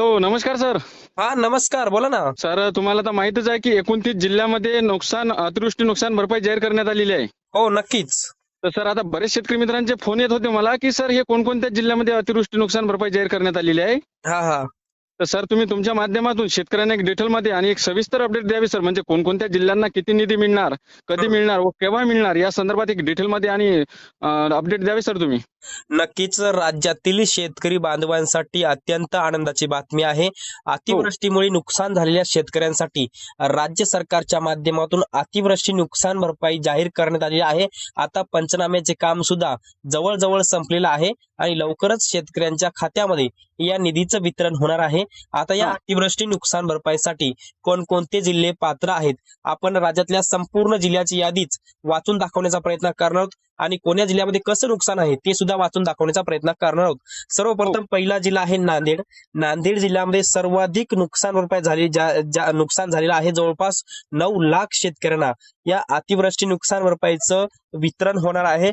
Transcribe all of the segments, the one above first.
Hello नमस्कार sir हा नमस्कार बोला ना. सर तुम्हाला तर माहितच आहे की एकोणतीस जिल्ह्यामध्ये नुकसान अतिवृष्टी नुकसान भरपाई जाहीर करण्यात आलेली आहे. हो नक्कीच. तर सर आता बरेच शेतकरी मित्रांचे फोन येत होते मला की सर हे कोणकोणत्या जिल्ह्यामध्ये अतिवृष्टी नुकसान भरपाई जाहीर करण्यात आलेली आहे? हा हा. तर सर तुम्ही तुमच्या माध्यमातून शेतकऱ्यांना एक डिटेलमध्ये आणि एक सविस्तर अपडेट द्यावी सर. म्हणजे कोणकोणत्या जिल्ह्यांना किती निधी मिळणार कधी मिळणार व केव्हा मिळणार या संदर्भात एक डिटेलमध्ये आणि अपडेट द्यावी सर तुम्ही. नक्कीच राज्यातील शेतकरी बांधवांसाठी अत्यंत आनंदाची बातमी आहे. अतिवृष्टीमुळे नुकसान झालेल्या शेतकऱ्यांसाठी राज्य सरकारच्या माध्यमातून अतिवृष्टी नुकसान भरपाई जाहीर करण्यात आली आहे. आता पंचनाम्याचे काम सुद्धा जवळजवळ संपलेलं आहे आणि लवकरच शेतकऱ्यांच्या खात्यामध्ये या निधीचं वितरण होणार आहे. आता या. अतिवृष्टी नुकसान भरपाईसाठी कोणकोणते जिल्हे पात्र आहेत? आपण राज्यातल्या संपूर्ण जिल्ह्याची यादीच वाचून दाखवण्याचा प्रयत्न करणार आहोत. आणि कोण्या जिल्ह्यामध्ये कसं नुकसान आहे ते सुद्धा वाचून दाखवण्याचा प्रयत्न करणार आहोत. सर्वप्रथम पहिला जिल्हा आहे नांदेड. नांदेड जिल्ह्यामध्ये सर्वाधिक नुकसान भरपाई झाली ज्या- नुकसान झालेलं आहे जवळपास नऊ लाख शेतकऱ्यांना. या अतिवृष्टी नुकसान भरपाईचं वितरण होणार आहे.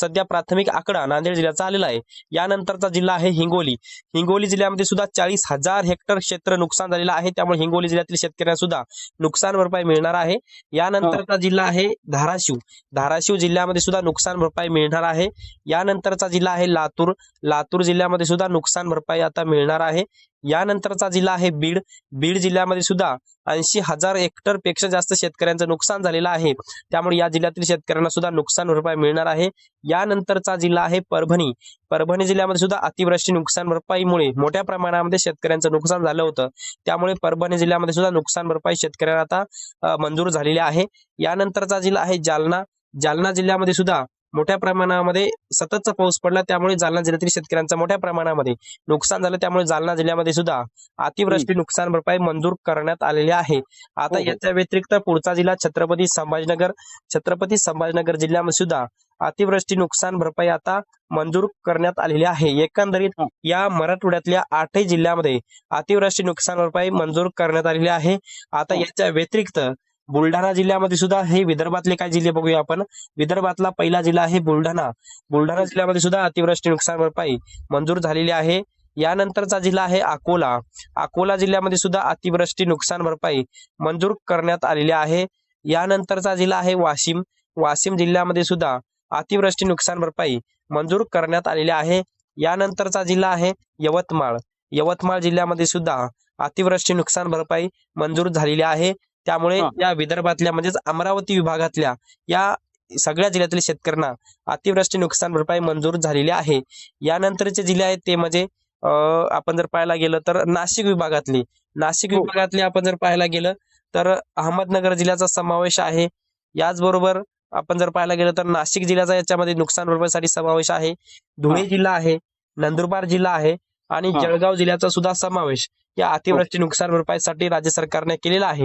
सध्या प्राथमिक आकडा नांदेड जिल्ह्याचा आलेला आहे. यानंतरचा जिल्हा आहे हिंगोली. हिंगोली जिल्ह्यामध्ये सुद्धा चाळीस हजार हेक्टर क्षेत्र नुकसान झालेलं आहे. त्यामुळे हिंगोली जिल्ह्यातील शेतकऱ्यांना सुद्धा नुकसान भरपाई मिळणार आहे. यानंतरचा जिल्हा आहे धाराशिव. धाराशिव जिल्ह्यामध्ये सुद्धा नुकसान भरपाई मिळणार आहे. यानंतरचा जिल्हा आहे लातूर. लातूर जिल्ह्यामध्ये सुद्धा नुकसान भरपाई आता मिळणार आहे. यानंतरचा जिल्हा आहे बीड. बीड जिल्ह्यामध्ये सुद्धा ऐंशी हजार हेक्टरपेक्षा जास्त शेतकऱ्यांचं नुकसान झालेलं आहे. त्यामुळे या जिल्ह्यातील शेतकऱ्यांना सुद्धा नुकसान भरपाई मिळणार आहे. यानंतरचा जिल्हा आहे परभणी. परभणी जिल्ह्यामध्ये सुद्धा अतिवृष्टी नुकसान भरपाईमुळे मोठ्या प्रमाणामध्ये शेतकऱ्यांचं नुकसान झालं होतं. त्यामुळे परभणी जिल्ह्यामध्ये सुद्धा नुकसान भरपाई शेतकऱ्यांना आता मंजूर झालेली आहे. यानंतरचा जिल्हा आहे जालना. जालना जिल्ह्यामध्ये सुद्धा मोठ्या प्रमाणामध्ये सततचा पाऊस पडला. त्यामुळे जालना जिल्ह्यातील शेतकऱ्यांचं मोठ्या प्रमाणामध्ये नुकसान झालं. त्यामुळे जालना जिल्ह्यामध्ये सुद्धा अतिवृष्टी नुकसान भरपाई मंजूर करण्यात आलेली आहे. आता हो, हो. याच्या व्यतिरिक्त पुढचा जिल्हा छत्रपती संभाजीनगर. छत्रपती संभाजीनगर जिल्ह्यामध्ये सुद्धा अतिवृष्टी नुकसान भरपाई आता मंजूर करण्यात आलेली आहे. एकंदरीत. या मराठवाड्यातल्या आठही जिल्ह्यामध्ये अतिवृष्टी नुकसान भरपाई मंजूर करण्यात आलेली आहे. आता हा. याच्या व्यतिरिक्त बुलढाणा जिल्ह्यामध्ये सुद्धा हे विदर्भातले काय जिल्हे बघूया आपण. विदर्भातला पहिला जिल्हा आहे बुलढाणा. बुलढाणा जिल्ह्यामध्ये सुद्धा अतिवृष्टी नुकसान भरपाई मंजूर झालेली आहे. यानंतरचा जिल्हा आहे अकोला. अकोला जिल्ह्यामध्ये सुद्धा अतिवृष्टी नुकसान भरपाई मंजूर करण्यात आलेली आहे. यानंतरचा जिल्हा आहे वाशिम. वाशिम जिल्ह्यामध्ये सुद्धा अतिवृष्टी नुकसान भरपाई मंजूर करण्यात आलेली आहे. यानंतरचा जिल्हा आहे यवतमाळ. यवतमाळ जिल्ह्यामध्ये सुद्धा अतिवृष्टी नुकसान भरपाई मंजूर झालेली आहे. त्यामुळे. या विदर्भातल्या म्हणजेच अमरावती विभागातल्या या सगळ्या जिल्ह्यातील शेतकऱ्यांना अतिवृष्टी नुकसान भरपाई मंजूर झालेली आहे यानंतरचे जिल्हे आहेत ते म्हणजे आपण जर पाहायला गेलं तर नाशिक विभागातले नाशिक हो. विभागातले आपण जर पाहायला गेलं तर अहमदनगर जिल्ह्याचा समावेश आहे याचबरोबर आपण जर पाहायला गेलं तर नाशिक जिल्ह्याचा याच्यामध्ये नुकसान भरपाईसाठी समावेश आहे धुळे. जिल्हा आहे नंदुरबार जिल्हा आहे आणि. जळगाव जिल्ह्याचा सुद्धा समावेश या अतिवृष्टी नुकसान भरपाईसाठी राज्य सरकारने केलेला आहे.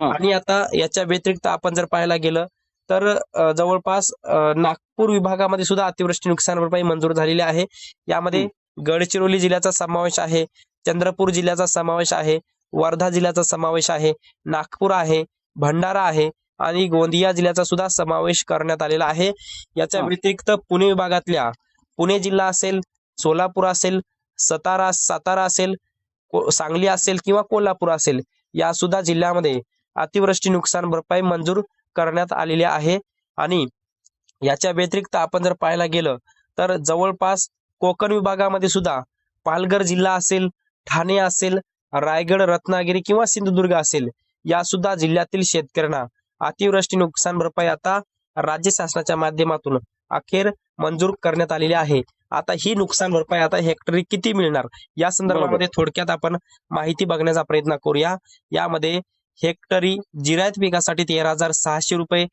हा. आणि आता याच्या व्यतिरिक्त आपण जर पाहायला गेलं तर जवळपास नागपूर विभागामध्ये सुद्धा अतिवृष्टी नुकसान भरपाई मंजूर झालेली आहे. यामध्ये गडचिरोली जिल्ह्याचा समावेश आहे चंद्रपूर जिल्ह्याचा समावेश आहे वर्धा जिल्ह्याचा समावेश आहे नागपूर आहे भंडारा आहे आणि गोंदिया जिल्ह्याचा सुद्धा समावेश करण्यात आलेला आहे. याच्या हा. व्यतिरिक्त पुणे विभागातल्या पुणे जिल्हा असेल सोलापूर असेल सतारा सातारा असेल सांगली असेल किंवा कोल्हापूर असेल या सुद्धा जिल्ह्यामध्ये अतिवृष्टी नुकसान भरपाई मंजूर करण्यात आलेली आहे. आणि याच्या व्यतिरिक्त आपण जर पाहायला गेलं तर जवळपास कोकण विभागामध्ये सुद्धा पालघर जिल्हा असेल ठाणे असेल रायगड रत्नागिरी किंवा सिंधुदुर्ग असेल या सुद्धा जिल्ह्यातील शेतकऱ्यांना अतिवृष्टी नुकसान भरपाई आता राज्य शासनाच्या माध्यमातून अखेर मंजूर करण्यात आलेली आहे. आता ही नुकसान भरपाई आता हेक्टरी किती मिळणार? या संदर्भामध्ये थोडक्यात आपण माहिती बघण्याचा प्रयत्न करूया. यामध्ये हेक्टरी जिरायत पिकासाठी तेरा हजार सहाशे रुपये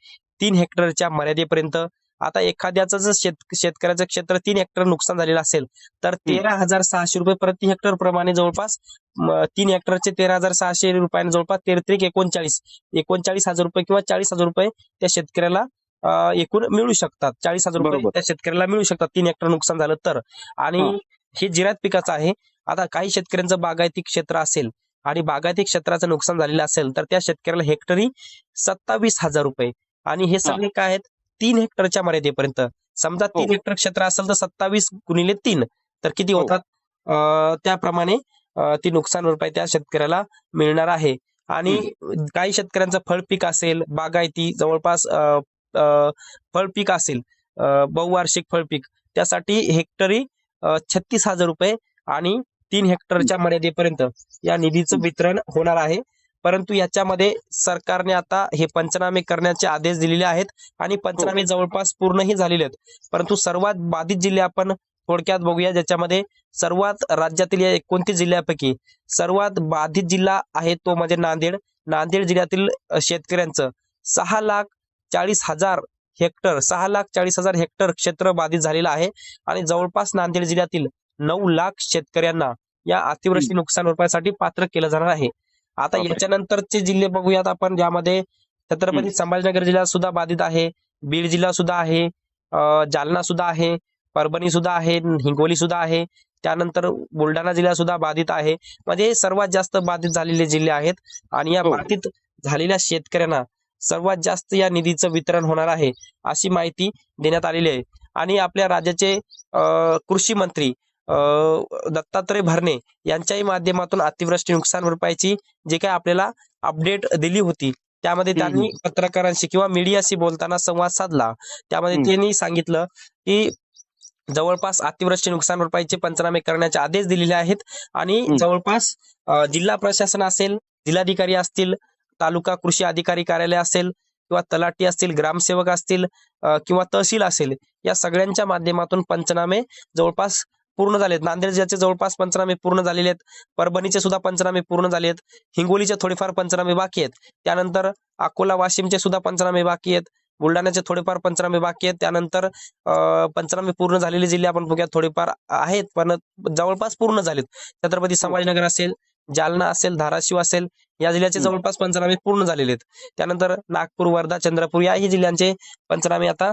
तीन हेक्टरच्या मर्यादेपर्यंत. आता एखाद्याचं जर शेत शेतकऱ्याचं क्षेत्र तीन हेक्टर नुकसान झालेलं असेल तर तेरा हजार सहाशे रुपये प्रति हेक्टर प्रमाणे जवळपास तीन हेक्टरचे तेरा हजार सहाशे रुपयाने जवळपास तेरत्रिक एकोणचाळीस एकोणचाळीस हजार रुपये किंवा चाळीस हजार रुपये त्या शेतकऱ्याला एकूण मिळू शकतात. चाळीस हजार रुपये. त्या शेतकऱ्याला मिळू शकतात. तीन हेक्टर नुकसान झालं तर. आणि हा. जिरायत पिकाचं आहे. आता काही शेतकऱ्यांचं बागायती क्षेत्र असेल आणि बागायती क्षेत्राचं नुकसान झालेलं असेल तर त्या शेतकऱ्याला हेक्टरी सत्तावीस हजार रुपये. आणि हे सगळे काय आहेत? तीन हेक्टरच्या मर्यादेपर्यंत. समजा तीन हो. हेक्टर क्षेत्र असेल तर सत्तावीस गुणिले तीन. तर किती हो. होतात? अं, त्याप्रमाणे ती नुकसान भरपाई त्या शेतकऱ्याला मिळणार आहे. आणि काही शेतकऱ्यांचं फळपीक असेल बागायती जवळपास फळपीक असेल बहुवार्षिक फळपीक त्यासाठी हेक्टरी छत्तीस हजार रुपये आणि तीन हेक्टरच्या मर्यादेपर्यंत या निधीचं वितरण होणार आहे. परंतु याच्यामध्ये सरकारने आता हे पंचनामे करण्याचे आदेश दिलेले आहेत आणि पंचनामे जवळपास पूर्णही झालेले आहेत. परंतु सर्वात बाधित जिल्हे आपण थोडक्यात बघूया ज्याच्यामध्ये सर्वात राज्यातील या एकोणतीस जिल्ह्यापैकी सर्वात बाधित जिल्हा आहे तो म्हणजे नांदेड. नांदेड जिल्ह्यातील शेतकऱ्यांचं सहा लाख चाळीस हजार हेक्टर सहा लाख चाळीस हजार हेक्टर क्षेत्र बाधित झालेलं आहे आणि जवळपास नांदेड जिल्ह्यातील नऊ लाख शेतकऱ्यांना या अतिवृष्टी नुकसान भरपाईसाठी पात्र केलं जाणार आहे आता. याच्यानंतरचे जिल्हे बघूयात आपण ज्यामध्ये छत्रपती संभाजीनगर जिल्हा सुद्धा बाधित आहे बीड जिल्हा सुद्धा आहे जालना सुद्धा आहे परभणी सुद्धा आहे हिंगोली सुद्धा आहे त्यानंतर बुलढाणा जिल्हा सुद्धा बाधित आहे म्हणजे हे सर्वात जास्त बाधित झालेले जिल्हे आहेत आणि या हो. बाधित झालेल्या शेतकऱ्यांना सर्वात जास्त या निधीचं वितरण होणार आहे अशी माहिती देण्यात आलेली आहे आणि आपल्या राज्याचे कृषी मंत्री दत्तात्रय भरणे यांच्याही माध्यमातून अतिवृष्टी नुकसान भरपाईची जे काही आपल्याला अपडेट दिली होती त्यामध्ये त्यांनी पत्रकारांशी किंवा मीडियाशी बोलताना संवाद साधला त्यामध्ये. त्यांनी सांगितलं की जवळपास अतिवृष्टी नुकसान भरपाईचे पंचनामे करण्याचे आदेश दिलेले आहेत आणि. जवळपास जिल्हा प्रशासन असेल जिल्हाधिकारी असतील तालुका कृषी अधिकारी कार्यालय असेल किंवा तलाटी असतील ग्रामसेवक असतील किंवा तहसील असेल या सगळ्यांच्या माध्यमातून पंचनामे जवळपास पूर्ण झालेत. नांदेड जिल्ह्याचे जवळपास पंचनामे पूर्ण झालेले आहेत. परभणीचे सुद्धा पंचनामे पूर्ण झाले आहेत. हिंगोलीचे थोडेफार पंचनामे बाकी आहेत. त्यानंतर अकोला वाशिमचे सुद्धा पंचनामे बाकी आहेत. बुलढाण्याचे थोडेफार पंचनामे बाकी आहेत. त्यानंतर पंचनामे पूर्ण झालेले जिल्हे आपण बघूयात थोडेफार आहेत. पण जवळपास पूर्ण झालेत. छत्रपती संभाजीनगर असेल जालना असेल धाराशिव असेल या जिल्ह्याचे. जवळपास पंचनामे पूर्ण झालेले आहेत. त्यानंतर नागपूर वर्धा चंद्रपूर याही जिल्ह्यांचे पंचनामे आता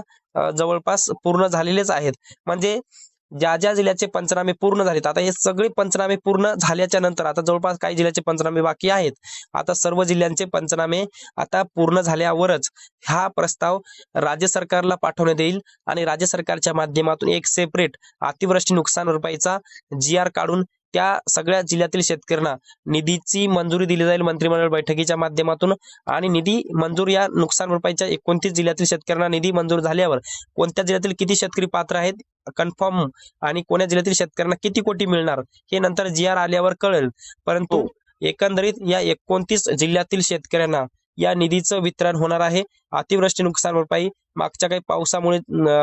जवळपास पूर्ण झालेलेच आहेत. म्हणजे ज्या ज्या जिल्ह्याचे पंचनामे पूर्ण झालेत आता हे सगळे पंचनामे पूर्ण झाल्याच्यानंतर आता जवळपास काही जिल्ह्याचे पंचनामे बाकी आहेत. आता सर्व जिल्ह्यांचे पंचनामे आता पूर्ण झाल्यावरच हा प्रस्ताव राज्य सरकारला पाठवण्यात येईल आणि राज्य सरकारच्या माध्यमातून एक सेपरेट अतिवृष्टी नुकसान भरपाईचा जी आर काढून त्या सगळ्या जिल्ह्यातील शेतकऱ्यांना निधीची मंजुरी दिली जाईल मंत्रिमंडळ बैठकीच्या माध्यमातून आणि निधी मंजूर या नुकसान भरपाईच्या एकोणतीस जिल्ह्यातील शेतकऱ्यांना निधी मंजूर झाल्यावर कोणत्या जिल्ह्यातील किती शेतकरी पात्र आहेत कन्फर्म आणि कोण्या जिल्ह्यातील शेतकऱ्यांना किती कोटी मिळणार हे नंतर जी आर आल्यावर कळेल परंतु हो. एकंदरीत या एकोणतीस जिल्ह्यातील शेतकऱ्यांना या निधीचं वितरण होणार आहे. अतिवृष्टी नुकसान भरपाई मागच्या काही पावसामुळे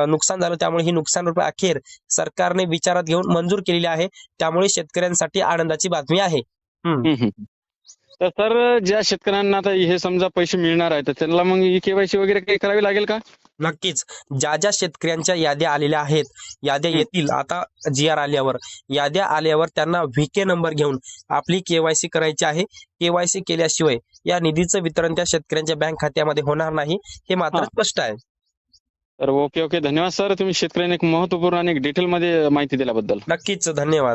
नुकसान झालं त्यामुळे ही नुकसान भरपाई अखेर सरकारने विचारात घेऊन मंजूर केलेली आहे. त्यामुळे शेतकऱ्यांसाठी आनंदाची बातमी आहे. तर सर ज्या शेतकऱ्यांना आता हे समजा पैसे मिळणार आहेत तर त्यांना मग केवायसी वगैरे काही करावी लागेल का? नक्कीच. ज्या ज्या शेतकऱ्यांच्या याद्या आलेल्या आहेत याद्या. येतील आता जी आर आल्यावर याद्या आल्यावर त्यांना व्हीके नंबर घेऊन आपली केवायसी करायची आहे. केवायसी केल्याशिवाय या निधीचं वितरण त्या शेतकऱ्यांच्या बँक खात्यामध्ये होणार नाही हे मात्र. स्पष्ट आहे. तर ओके ओके. धन्यवाद सर. तुम्ही शेतकऱ्यांना एक महत्त्वपूर्ण आणि डिटेल मध्ये माहिती दिल्याबद्दल. नक्कीच धन्यवाद.